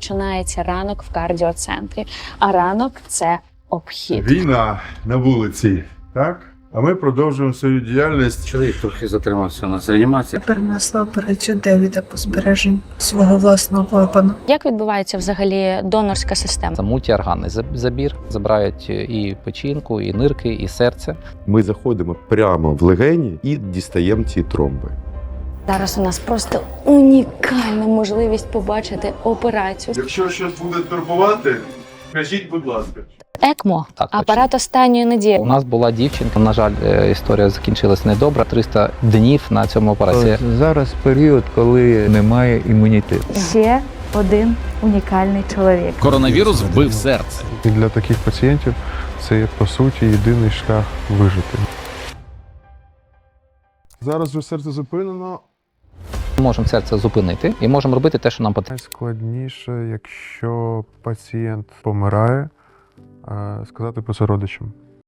Починається ранок в кардіоцентрі, а ранок це обхід. Війна на вулиці, так? А ми продовжуємо свою діяльність. Чоловік трохи затримався на реанімації. перенесла операцію Девіда по збереженню свого власного клапану. Як відбувається взагалі донорська система? Це заб- забір. Забирають і печінку, і нирки, і серце. Ми заходимо прямо в легені і дістаємо ці тромби. Зараз у нас просто унікальна можливість побачити операцію. Якщо щось буде турбувати, кажіть, будь ласка. ЕКМО Так, точно. апарат останньої надії. У нас була дівчинка. На жаль, е, історія закінчилась недобре. 300 днів на цьому операції. Зараз період, коли немає імунітету. ще один унікальний чоловік. Коронавірус вбив серце. І для таких пацієнтів це є по суті єдиний шлях вижити. Зараз вже серце зупинено. Можемо серце зупинити і можемо робити те, що нам потрібно. Найскладніше, якщо пацієнт помирає, е, сказати про це родичам.